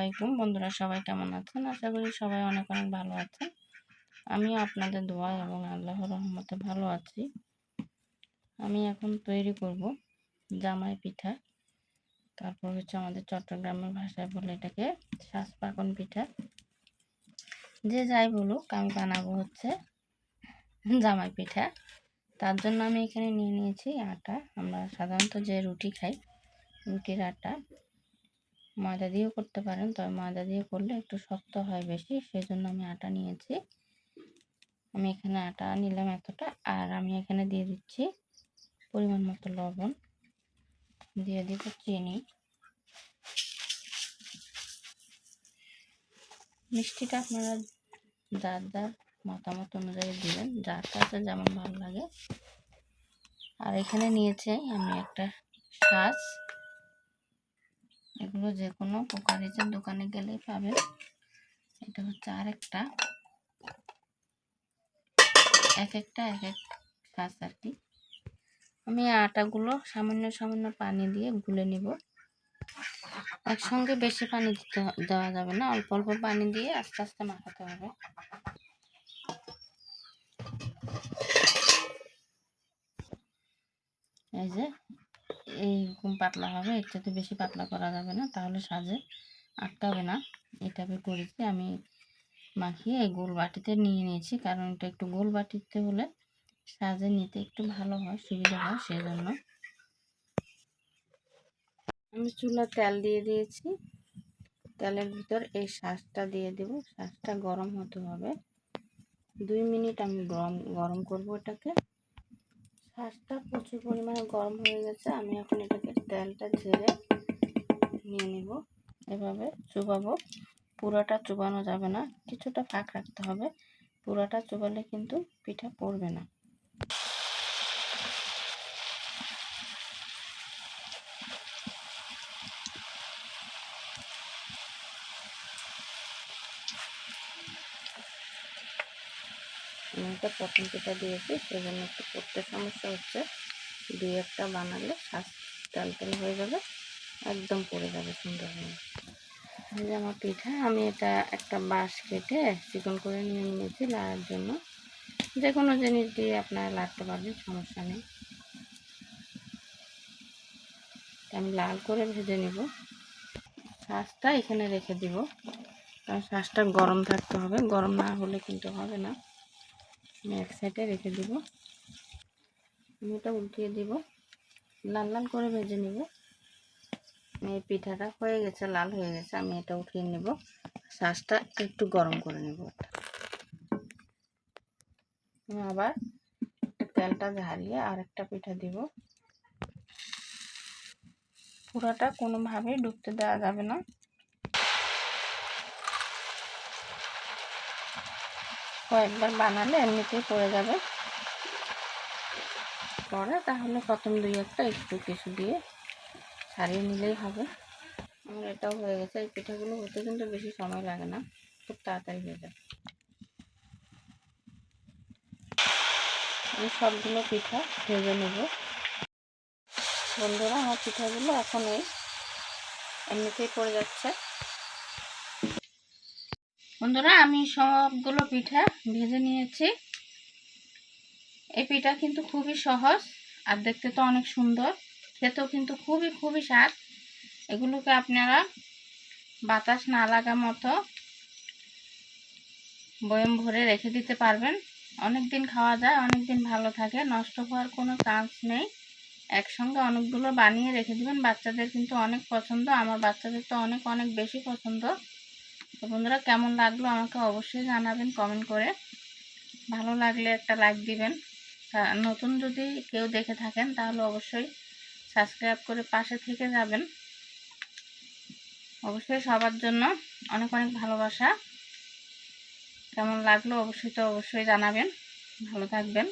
আলাইকুম। বন্ধুরা সবাই কেমন আছেন? আশা করি সবাই অনেক অনেক ভালো আছেন। আমিও আপনাদের দোয়া এবং আল্লাহর রহমতে ভালো আছি। আমি এখন তৈরি করব জামাই পিঠা। তারপর হচ্ছে আমাদের চট্টগ্রামের ভাষায় বলে এটাকে শ্বাস পাকন পিঠা। যে যাই বলুক, আমি বানাবো হচ্ছে জামাই পিঠা। তার জন্য আমি এখানে নিয়ে নিয়েছি আটা। আমরা সাধারণত যে রুটি খাই, রুটির আটা। ময়দা দিয়েও করতে পারেন, তবে ময়দা দিয়ে করলে একটু শক্ত হয় বেশি সেই জন্য আমি আটা নিয়েছি। আমি এখানে আটা নিলাম এতটা, আর আমি এখানে দিয়ে দিচ্ছি পরিমাণ মতো লবণ। দিয়ে দিব চিনি। মিষ্টিটা আপনারা যার যার মতামত অনুযায়ী দিবেন, যার কাছে যেমন ভালো লাগে। আর এখানে নিয়েছে আমি একটা শাঁস এগুলো যে কোনো কোকারিজের দোকানে গেলেই পাবেন। এটা হচ্ছে আরেকটা। এক একটা, এক এক শাঁস আর কি। আমি আটাগুলো সামান্য সামান্য পানি দিয়ে গুলে নিব। একসঙ্গে বেশি পানি দিতে দেওয়া যাবে না। অল্প অল্প পানি দিয়ে আস্তে আস্তে মাখাতে হবে। এই যে এইরকম পাতলা হবে, এর চাইতে বেশি পাতলা করা যাবে না, তাহলে সাজে আটকাবে না। এটাকে করেছি আমি মাখিয়ে গোল বাটিতে নিয়ে নিয়েছি, কারণ এটা একটু গোল বাটিতে হলে সাজে নিতে একটু ভালো হয়, সুবিধা হয় সেই জন্য আমি চুলা তেল দিয়ে দিয়েছি। তেলের ভিতর এই শ্বাসটা দিয়ে দেব। শ্বাসটা গরম হতে হবে। দুই মিনিট আমি গরম গরম করব এটাকে। শাঁসটা প্রচুর পরিমাণে গরম হয়ে গেছে। আমি এখন এটাকে তেলটা ঝেড়ে নিয়ে নিব। এভাবে চুবাবো। পুরাটা চুবানো যাবে না। কিছুটা ফাঁক রাখতে হবে। পুরাটা চুবালে কিন্তু পিঠা পড়বে না। আমি একটা প্রথম পিঠা দিয়েছি, সেজন্য একটু করতে সমস্যা হচ্ছে। দুই একটা বানালে শ্বাস তেল হয়ে যাবে, একদম পড়ে যাবে সুন্দর এই যে আমার পিঠা, আমি এটা একটা বাঁশ কেটে চিকন করে নিয়ে নিয়েছি লাড়ার জন্য। যে কোনো জিনিস দিয়ে আপনারা লাড়তে পারবেন, সমস্যা নেই। আমি লাল করে ভেজে নেব। শ্বাসটা এখানে রেখে দিব, কারণ শ্বাসটা গরম থাকতে হবে, গরম না হলে কিন্তু হবে না। আমি এক সাইডে রেখে দিব। আমি এটা উল্টিয়ে দিব। লাল লাল করে ভেজে নিব। এই পিঠাটা হয়ে গেছে, লাল হয়ে গেছে। আমি এটা উঠিয়ে নেব। শ্বাসটা একটু গরম করে নেব আবার তেলটা ঝারিয়ে আর একটা পিঠা দিব। পুরাটা কোনোভাবেই ডুবতে দেওয়া যাবে না। কয়েকবার বানালে এমনিতেই পড়ে যাবে। পরে তাহলে প্রথম দুই একটা একটু কিছু দিয়ে ছাড়িয়ে নিলেই হবে। আমার এটাও হয়ে গেছে, এই পিঠাগুলো হতে কিন্তু বেশি সময় লাগে না, খুব তাড়াতাড়ি হয়ে যাবে আমি সবগুলো পিঠা ভেজে নেব। বন্ধুরা, আমার পিঠাগুলো এখন এই এমনিতেই পড়ে যাচ্ছে। বন্ধুরা, আমি সবগুলো পিঠা ভেজে নিয়েছি। এই পিঠা কিন্তু খুবই সহজ আর দেখতে তো অনেক সুন্দর। খেতেও কিন্তু খুবই খুবই স্বাদ। এগুলোকে আপনারা বাতাস না লাগা মতো বয়ম ভরে রেখে দিতে পারবেন। অনেক দিন খাওয়া যায় অনেক দিন ভালো থাকে, নষ্ট হওয়ার কোনো চান্স নেই। একসঙ্গে অনেকগুলো বানিয়ে রেখে দিবেন। বাচ্চাদের কিন্তু অনেক পছন্দ, আমার বাচ্চাদের তো অনেক অনেক বেশি পছন্দ। তো বন্ধুরা কেমন লাগল আমাকে অবশ্যই জানাবেন কমেন্ট করে। ভালো লাগলে একটা লাইক দিবেন। নতুন যদি কেউ দেখে থাকেন, তাহলে অবশ্যই সাবস্ক্রাইব করে পাশে থেকে যাবেন। অবশ্যই সবার জন্য অনেক অনেক ভালোবাসা। কেমন লাগল অবশ্যই তো অবশ্যই জানাবেন। ভালো থাকবেন।